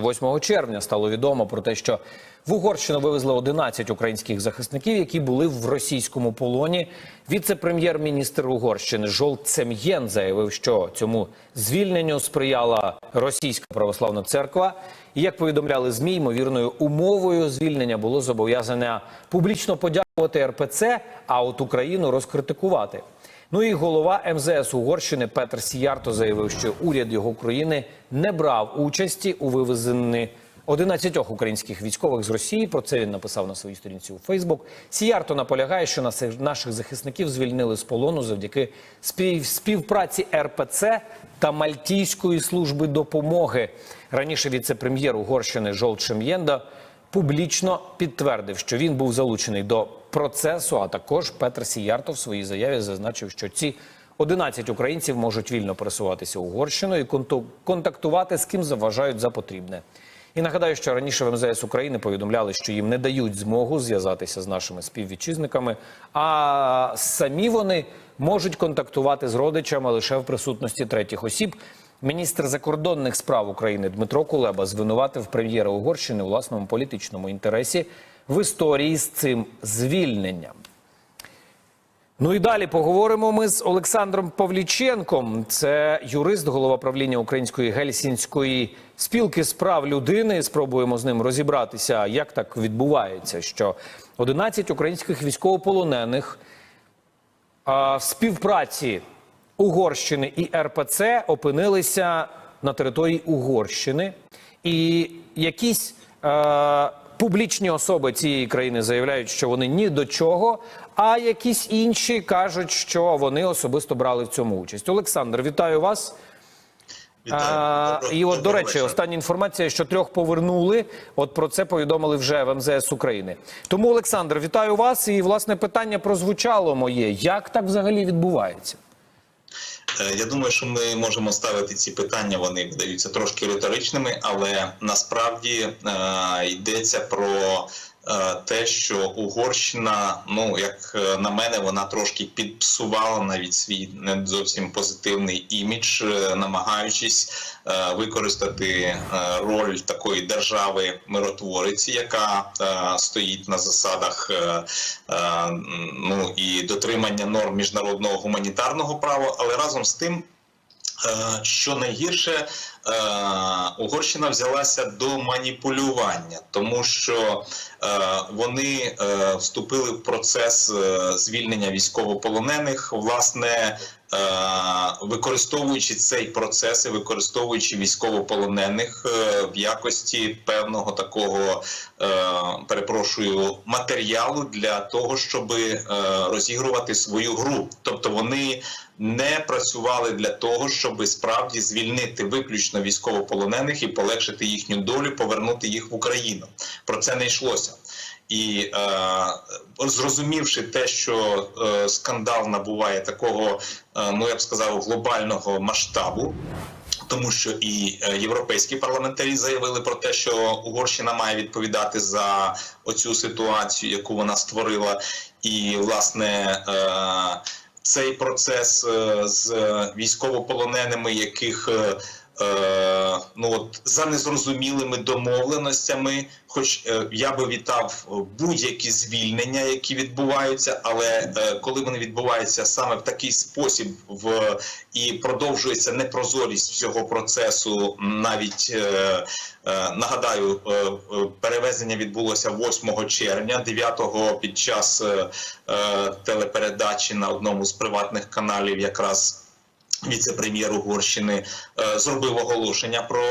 8 червня стало відомо про те, що в Угорщину вивезли 11 українських захисників, які були в російському полоні. Віце-прем'єр-міністр Угорщини Жол Цем'єн заявив, що цьому звільненню сприяла російська православна церква. І як повідомляли змі, ймовірною умовою звільнення було зобов'язання публічно подякувати РПЦ, а от Україну розкритикувати. Ну і голова МЗС Угорщини Петр Сіярто заявив, що уряд його країни не брав участі у вивезенні 11 українських військових з Росії. Про це він написав на своїй сторінці у Фейсбук. Сіярто наполягає, що наших захисників звільнили з полону завдяки спів- співпраці РПЦ та Мальтійської служби допомоги. Раніше віце-прем'єр Угорщини Жол Чем'єнда публічно підтвердив, що він був залучений до процесу. А також Петр Сіярто в своїй заяві зазначив, що ці 11 українців можуть вільно пересуватися Угорщиною і контактувати з ким заважають за потрібне. І нагадаю, що раніше в МЗС України повідомляли, що їм не дають змогу зв'язатися з нашими співвітчизниками, а самі вони можуть контактувати з родичами лише в присутності третіх осіб. Міністр закордонних справ України Дмитро Кулеба звинуватив прем'єра Угорщини у власному політичному інтересі в історії з цим звільненням. Ну і далі поговоримо ми з Олександром Павліченком. Це юрист, голова правління Української гельсінської спілки з прав людини. Спробуємо з ним розібратися, як так відбувається, що 11 українських військовополонених в співпраці Угорщини і РПЦ опинилися на території Угорщини, і якісь публічні особи цієї країни заявляють, що вони ні до чого, а якісь інші кажуть, що вони особисто брали в цьому участь. Олександр, вітаю вас. А, і от, до речі, остання інформація, що трьох повернули. От про це повідомили вже в МЗС України. Тому, Олександр, вітаю вас. І власне питання прозвучало моє: як так взагалі відбувається? Е, Я думаю, що ми можемо ставити ці питання. Вони видаються трошки риторичними, але насправді е, йдеться про те, що Угорщина, ну як е, на мене, вона трошки підпсувала навіть свій не зовсім позитивний імідж, е, намагаючись е, використати е, роль такої держави миротвориці, яка е, стоїть на засадах е, е, ну і дотримання норм міжнародного гуманітарного права, але разом з тим. Е, Що найгірше, е, Угорщина взялася до маніпулювання, тому що е, вони вступили в процес звільнення військовополонених, власне, використовуючи цей процес і використовуючи військовополонених е, в якості певного такого, е, перепрошую, матеріалу для того, щоб розігрувати свою гру. Тобто вони не працювали для того, щоб справді звільнити виключно військовополонених і полегшити їхню долю, повернути їх в Україну. Про це не йшлося. І е, зрозумівши те, що е, скандал набуває такого, е, ну я б сказав, глобального масштабу. Тому що і е, європейські парламентарі заявили про те, що Угорщина має відповідати за оцю ситуацію, яку вона створила, і власне е, цей процес е, з військовополоненими, яких е, е, ну от за незрозумілими домовленостями. Хоч е, я би вітав будь-які звільнення, які відбуваються, але е, коли вони відбуваються саме в такий спосіб, в і продовжується непрозорість всього процесу, навіть е, е, нагадаю, е, е, перевезення відбулося 8 червня, 9-го під час е, е, телепередачі на одному з приватних каналів, якраз. Віце-прем'єр Угорщини е, зробив оголошення про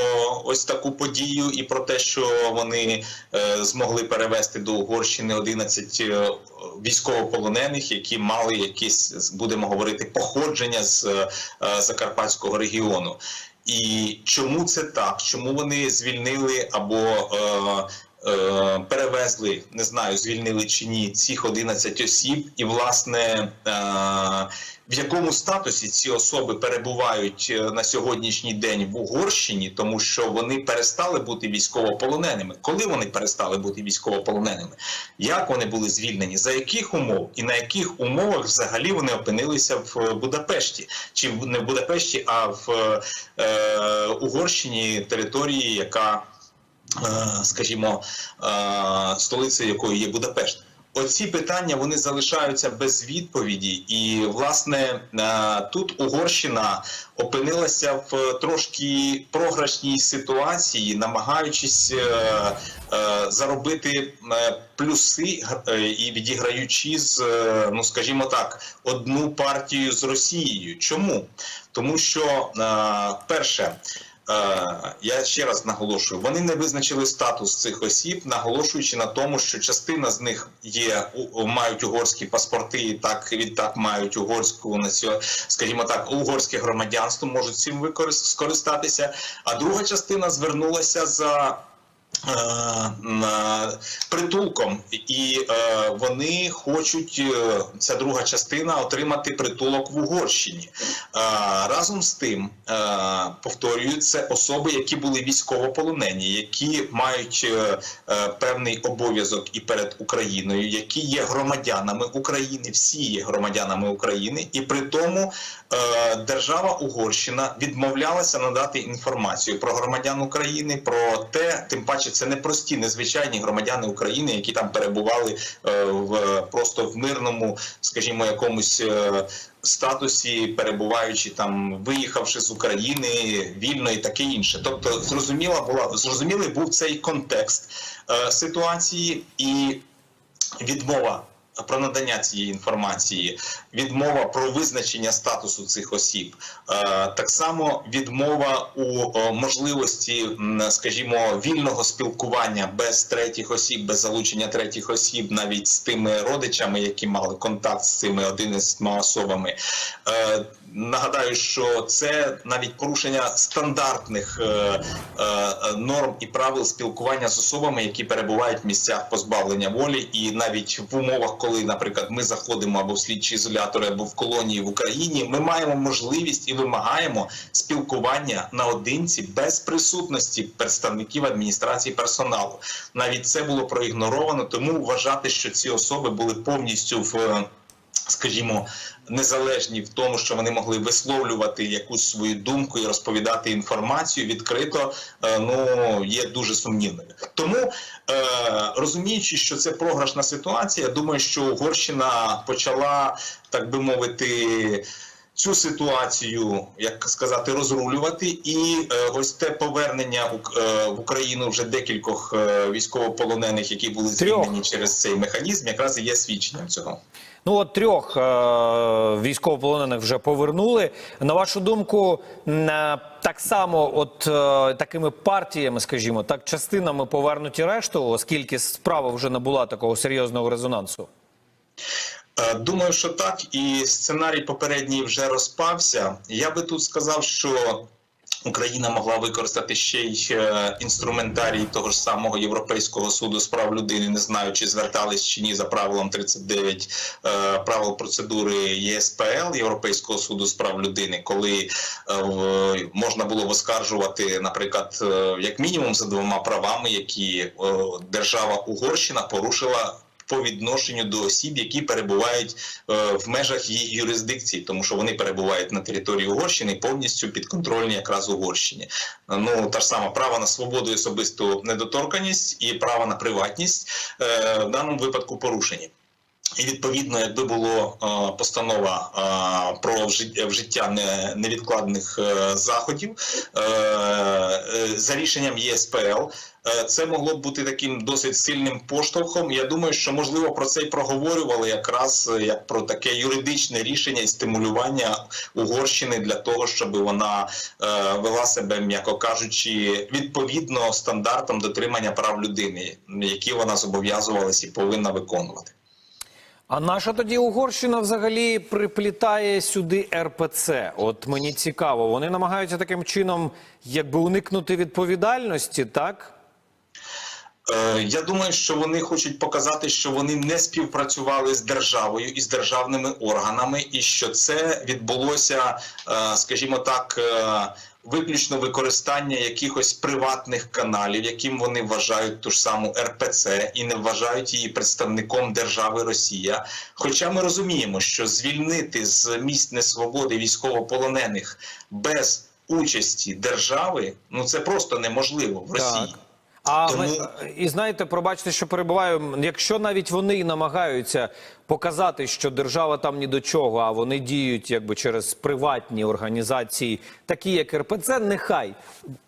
ось таку подію і про те, що вони е, змогли перевести до Угорщини 11 е, військовополонених, які мали якісь, будемо говорити, походження з Закарпатського регіону. І чому це так? Чому вони звільнили або перевезли, не знаю, звільнили чи ні, цих 11 осіб, і власне е, в якому статусі ці особи перебувають е, на сьогоднішній день в Угорщині, тому що вони перестали бути військовополоненими. Коли вони перестали бути військовополоненими? Як вони були звільнені? За яких умов і на яких умовах взагалі вони опинилися в Будапешті? Чи не в Будапешті, а в е, Угорщині території, яка е, скажімо, е, столицею якої є Будапешт. Оці питання вони залишаються без відповіді, і власне е, тут Угорщина опинилася в трошки програшній ситуації, намагаючись е, е, заробити е, плюси е, і відіграючи з, е, ну скажімо так, одну партію з Росією. Чому? Тому що е, перше. Е, Я ще раз наголошую, вони не визначили статус цих осіб, наголошуючи на тому, що частина з них є мають угорські паспорти, і так відтак мають угорську скажімо так, угорське громадянство, можуть цим скористатися. А друга частина звернулася за. Е, Притулком, і е, вони хочуть е, ця друга частина отримати притулок в Угорщині. Разом з тим, повторюю, це особи, які були військовополонені, які мають певний обов'язок і перед Україною, які є громадянами України, всі є громадянами України, і при тому держава Угорщина відмовлялася надати інформацію про громадян України, про те, тим паче, це не прості, незвичайні громадяни України, які там перебували е, в просто в мирному, скажімо, якомусь. е, Статусі перебуваючи там, виїхавши з України вільно і таке інше. Тобто, зрозуміла була зрозумілий був цей контекст е, ситуації і відмова про надання цієї інформації, відмова про визначення статусу цих осіб, е, так само відмова у е, можливості, скажімо, вільного спілкування без третіх осіб, без залучення третіх осіб, навіть з тими родичами, які мали контакт з цими 11 особами. Е, Нагадаю, що це навіть порушення стандартних норм і правил спілкування з особами, які перебувають в місцях позбавлення волі, і навіть в умовах, коли, наприклад, ми заходимо або в слідчі ізолятори, або в колонії в Україні, ми маємо можливість і вимагаємо спілкування наодинці без присутності представників адміністрації персоналу. Навіть це було проігноровано, тому вважати, що ці особи були повністю в скажімо, незалежні в тому, що вони могли висловлювати якусь свою думку і розповідати інформацію відкрито, е, ну є дуже сумнівною. Тому е, розуміючи, що це програшна ситуація, я думаю, що Угорщина почала, так би мовити. Цю ситуацію, як сказати, розрулювати, і е, ось те повернення е, в Україну вже декількох е, військовополонених, які були звільнені через цей механізм, якраз і є свідченням цього. Ну от трьох е- військовополонених вже повернули. На вашу думку, так само, от е, такими партіями, скажімо, так частинами повернуті решту, оскільки справа вже набула такого серйозного резонансу. Е, Думаю, що так, і сценарій попередній вже розпався. Я би тут сказав, що Україна могла використати ще й е, інструментарій того ж самого Європейського суду з прав людини, не знаю, чи звертались чи ні за правилом 39 е, правил процедури ЄСПЛ Європейського суду з прав людини, коли е, можна було оскаржувати, наприклад, як мінімум за двома правами, які держава Угорщина порушила по відношенню до осіб, які перебувають е, в межах її юрисдикції, тому що вони перебувають на території Угорщини повністю підконтрольні якраз Угорщині. Ну та ж сама право на свободу і особисту недоторканість і право на приватність е, в даному випадку порушені. І відповідно, якби було е, постанова про вжи- вжиття не- невідкладних заходів за рішенням ЄСПЛ, це могло б бути таким досить сильним поштовхом. Я думаю, що можливо про це й проговорювали якраз е, як про таке юридичне рішення і стимулювання Угорщини для того, щоб вона е, вела себе, м'яко кажучи, відповідно стандартам дотримання прав людини, які вона зобов'язувалася і повинна виконувати. А наша тоді Угорщина взагалі приплітає сюди РПЦ. От мені цікаво, вони намагаються таким чином якби уникнути відповідальності, так? Е, Я думаю, що вони хочуть показати, що вони не співпрацювали з державою і з державними органами, і що це відбулося, е, скажімо так, е, виключно використання якихось приватних каналів, яким вони вважають ту ж саму РПЦ і не вважають її представником держави Росія. Хоча ми розуміємо, що звільнити з місць несвободи військовополонених без участі держави, ну це просто неможливо в Росії. Так. А Тому- ми, і знаєте, пробачте, що перебуваю. Якщо навіть вони і намагаються показати, що держава там ні до чого, а вони діють якби через приватні організації, такі як РПЦ, нехай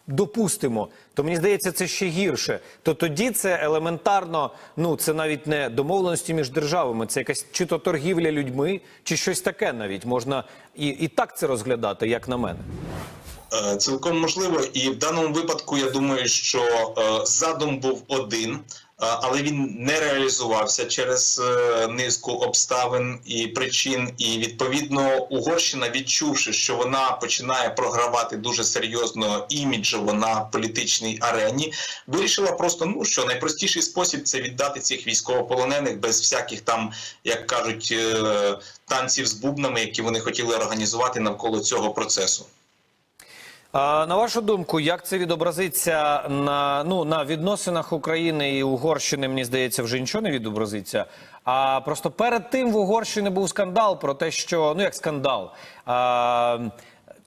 допустимо, то мені здається, це ще гірше. То тоді це елементарно, ну це навіть не домовленості між державами, це якась чи то торгівля людьми, чи щось таке навіть можна і, і так це розглядати, як на мене. Е, Цілком можливо, і в даному випадку я думаю, що е, задум був один, е, але він не реалізувався через низку обставин і причин. І відповідно Угорщина, відчувши, що вона починає програвати дуже серйозно іміджово на політичній арені, вирішила просто ну що найпростіший спосіб це віддати цих військовополонених без всяких там, як кажуть, танців з бубнами, які вони хотіли організувати навколо цього процесу. На вашу думку, як це відобразиться на, ну, на відносинах України і Угорщини, мені здається, вже нічого не відобразиться. А просто перед тим в Угорщині був скандал про те, що ну як скандал. А,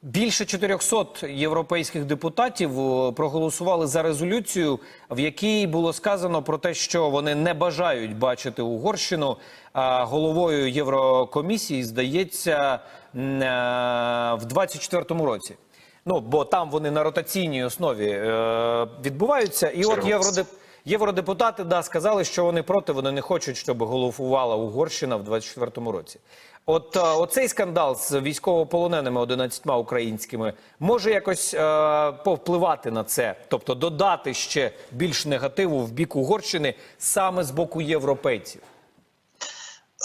Більше 400 європейських депутатів проголосували за резолюцію, в якій було сказано про те, що вони не бажають бачити Угорщину головою Єврокомісії, здається, е, в 24-му році. Ну, бо там вони на ротаційній основі е, відбуваються. І от євродеп... євродепутати да, сказали, що вони проти, вони не хочуть, щоб головувала Угорщина в 24-му році. От е, оцей скандал з військовополоненими 11 українськими може якось е, повпливати на це, тобто додати ще більш негативу в бік Угорщини саме з боку європейців.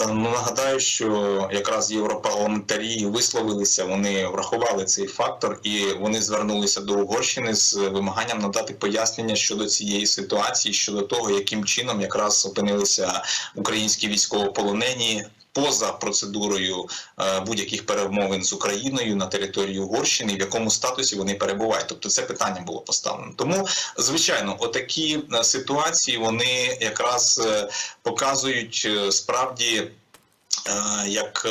Е, Ну, нагадаю, що якраз європарламентарі висловилися, вони врахували цей фактор і вони звернулися до Угорщини з вимаганням надати пояснення щодо цієї ситуації, щодо того, яким чином якраз опинилися українські військовополонені. Поза процедурою е, будь-яких перемовин з Україною на території Угорщини, в якому статусі вони перебувають, тобто це питання було поставлено. Тому, звичайно, отакі е, ситуації вони якраз е, показують справді як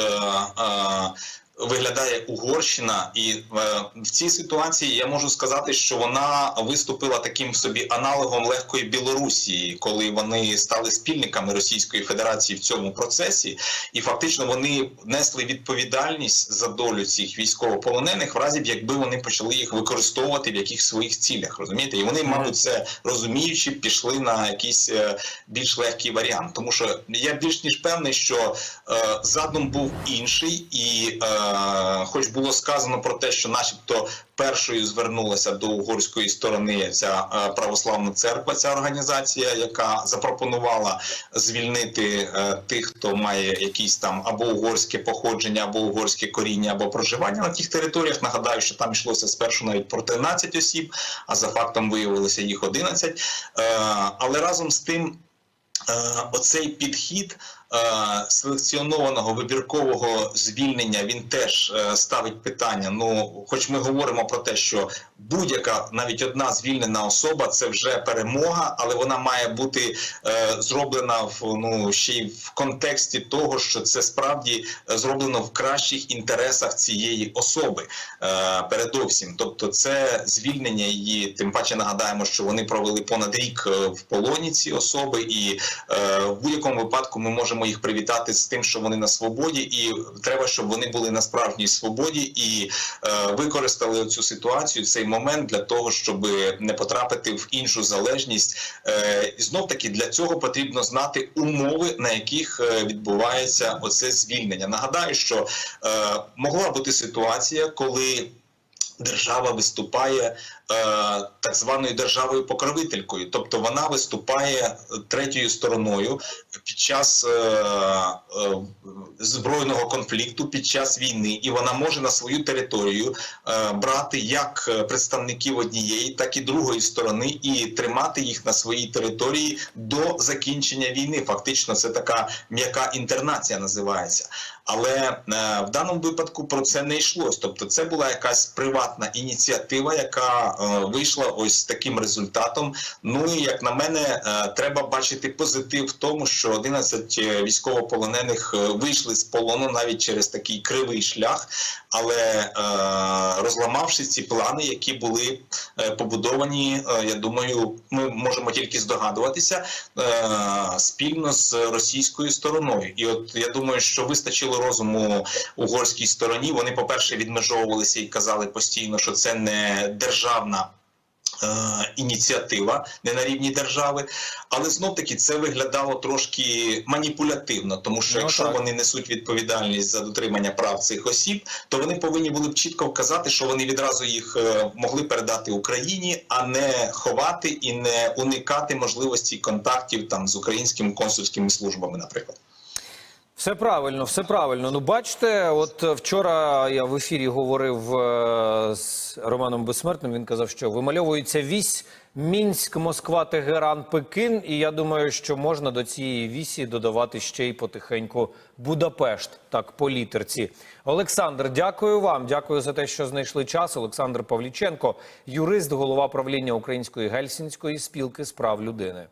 виглядає Угорщина, і е, в цій ситуації я можу сказати, що вона виступила таким собі аналогом легкої Білорусі, коли вони стали спільниками Російської Федерації в цьому процесі, і фактично вони несли відповідальність за долю цих військовополонених, в разі якби вони почали їх використовувати в якихось своїх цілях. Розумієте, і вони, мабуть, це розуміючи, пішли на якийсь е, більш легкий варіант, тому що я більш ніж певний, що е, задум був інший, і хоч було сказано про те, що, начебто, першою звернулася до угорської сторони ця е, православна церква, ця організація, яка запропонувала звільнити е, тих, хто має якісь там або угорське походження, або угорське коріння, або проживання на тих територіях. Нагадаю, що там йшлося спершу навіть про 13 осіб, а за фактом виявилося їх 11. Е, але разом з тим. Оцей підхід селекціонованого вибіркового звільнення він теж е, ставить питання. Ну, хоч ми говоримо про те, що будь-яка навіть одна звільнена особа це вже перемога, але вона має бути е, зроблена в ну ще й в контексті того, що це справді е, зроблено в кращих інтересах цієї особи. Е, передовсім, тобто, це звільнення її. Тим паче нагадаємо, що вони провели понад рік е, в полоні ці особи, і е, в будь-якому випадку ми можемо їх привітати з тим, що вони на свободі, і треба, щоб вони були на справжній свободі і е, використали цю ситуацію, цей момент для того, щоб не потрапити в іншу залежність. Е, і знов таки для цього потрібно знати умови, на яких е, відбувається оце звільнення. Нагадаю, що е, могла бути ситуація, коли держава виступає е, так званою державою покровителькою, тобто вона виступає третьою стороною під час е, е, збройного конфлікту, під час війни, і вона може на свою територію е, брати як представників однієї, так і другої сторони, і тримати їх на своїй території до закінчення війни. Фактично, це така м'яка інтернація називається. Але е, в даному випадку про це не йшлось. Тобто, це була якась приватна приватна ініціатива, яка е, вийшла ось таким результатом. Ну і як на мене, е, треба бачити позитив в тому, що 11 військовополонених е, вийшли з полону навіть через такий кривий шлях, але розламавши ці плани, які були побудовані, я думаю, ми можемо тільки здогадуватися спільно з російською стороною. І от я думаю, що вистачило розуму угорській стороні. Вони, по-перше, відмежовувалися і казали постійно, що це не державна. е, Ініціатива не на рівні держави, але знов таки це виглядало трошки маніпулятивно, тому що Ну, якщо так. вони несуть відповідальність за дотримання прав цих осіб, то вони повинні були б чітко вказати, що вони відразу їх е, могли передати Україні, а не ховати і не уникати можливості контактів там з українськими консульськими службами, наприклад. Все правильно, все правильно. Ну, бачите, от вчора я в ефірі говорив е, з Романом Безсмертним. Він казав, що вимальовується вісь Мінськ, Москва, Тегеран, Пекин. І я думаю, що можна до цієї вісі додавати ще й потихеньку Будапешт, так по літерці. Олександр, дякую вам. Дякую за те, що знайшли час. Олександр Павліченко, юрист, голова правління Української гельсінської спілки з прав людини.